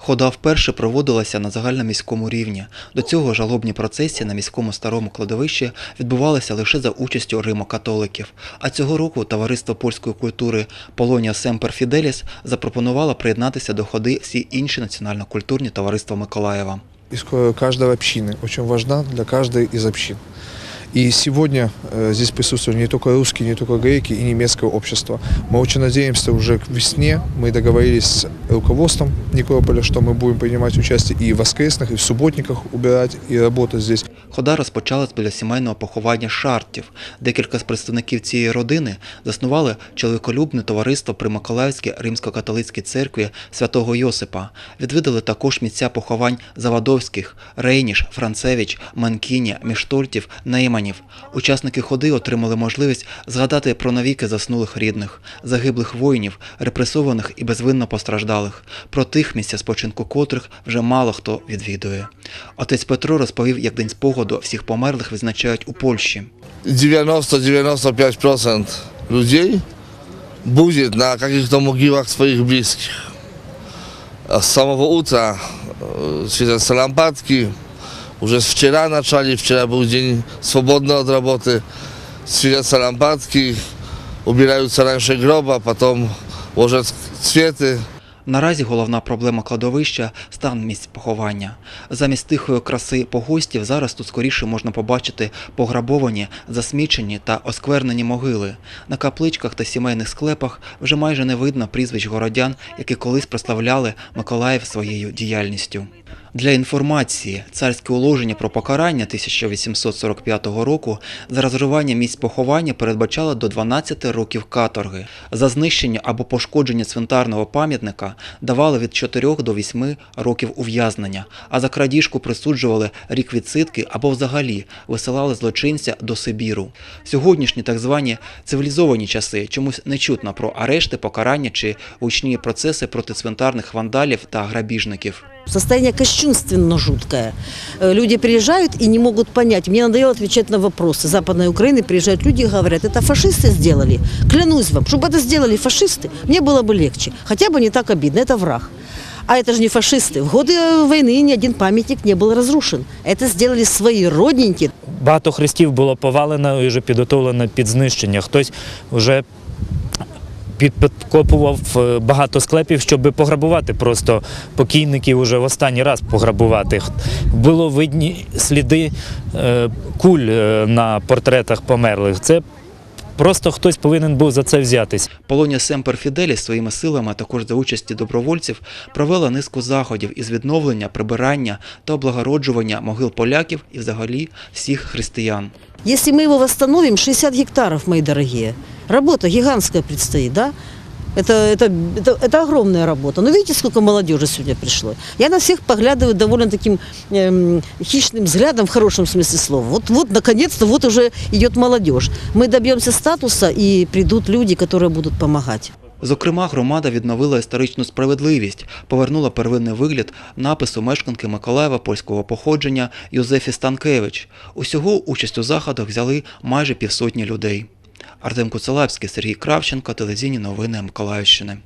Хода вперше проводилася на загальноміському рівні. До цього жалобні процесії на міському старому кладовищі відбувалися лише за участю римо-католиків. А цього року товариство польської культури Полонія Семпер Фіделіс запропонувало приєднатися до ходи всі інші національно-культурні товариства Миколаєва. Иск- каждой общины очень важна для каждой из общин. И сегодня э, здесь присутствуют не только русские, не только греки и немецкое общество. Мы очень надеемся уже к весне, мы договорились с руководством Никополя, что мы будем принимать участие и в воскресных, и в субботниках убирать и работать здесь. Хода розпочалась біля сімейного поховання шартів. Декілька з представників цієї родини заснували чоловіколюбне товариство при Миколаївській римсько-католицькій церкві святого Йосипа. Відвідали також місця поховань Завадовських, Рейніш, Францевич, Манкіні, Міштольтів, Нейманів. Учасники ходи отримали можливість згадати про навіки заснулих рідних, загиблих воїнів, репресованих і безвинно постраждалих, про тих місця спочинку котрих вже мало хто відвідує. Отець Петро розповів, як день спогаду всіх померлих відзначають у Польщі. 90-95% людей будет на каких-то могилах своих близких. А С самого утра э, светятся лампадки. Уже с вчера начали, вчера был день свободный от работы. Светятся лампадки, убираются раньше гроба, потом ложат цветы. Наразі головна проблема кладовища стан місць поховання. Замість тихої краси погостів зараз тут скоріше можна побачити пограбовані, засмічені та осквернені могили. На капличках та сімейних склепах вже майже не видно прізвищ городян, які колись прославляли Миколаїв своєю діяльністю. Для інформації, царське уложення про покарання 1845 року за розривання місць поховання передбачало до 12 років каторги. За знищення або пошкодження цвинтарного пам'ятника давали від 4 до 8 років ув'язнення, а за крадіжку присуджували рік відсидки або взагалі висилали злочинця до Сибіру. Сьогоднішні так звані цивілізовані часи чомусь не чутно про арешти, покарання чи гучні процеси проти цвинтарних вандалів та грабіжників. Состояние кощунственно жуткое. Э, Люди приезжают и не могут понять. Мне надоело отвечать на вопросы. С Западной Украины приезжают люди и говорят, это фашисты сделали. Клянусь вам, чтобы это сделали фашисты, мне было бы легче. Хотя бы не так обидно, это враг. А это же не фашисты. В годы э, войны ни один памятник не был разрушен. Это сделали свои родненькие. Багато хрестів було повалено і вже підготовлено під знищення. Хтось вже під- підкопував е, багато склепів, щоб пограбувати просто покійників уже в останній раз пограбувати. Було видні сліди е, куль е, на портретах померлих. Це просто хтось повинен був за це взятись. Полонія Семпер Фіделіс своїми силами, а також за участі добровольців, провела низку заходів із відновлення, прибирання та облагороджування могил поляків і взагалі всіх християн. Если мы его восстановим, 60 гектаров, мои дорогие. Работа гигантская предстоит, да? Это, это, это, это огромная работа. Но видите, сколько молодежи сегодня пришло? Я на всех поглядываю довольно таким эм, хищным взглядом, в хорошем смысле слова. Вот, вот, наконец-то, вот уже идет молодежь. Мы добьемся статуса, и придут люди, которые будут помогать. Зокрема, громада відновила історичну справедливість, повернула первинний вигляд напису мешканки Миколаєва польського походження Юзефі Станкевич. Усього участь у заходах взяли майже півсотні людей. Артем Куцелавський, Сергій Кравченко, телевізійні новини Миколаївщини.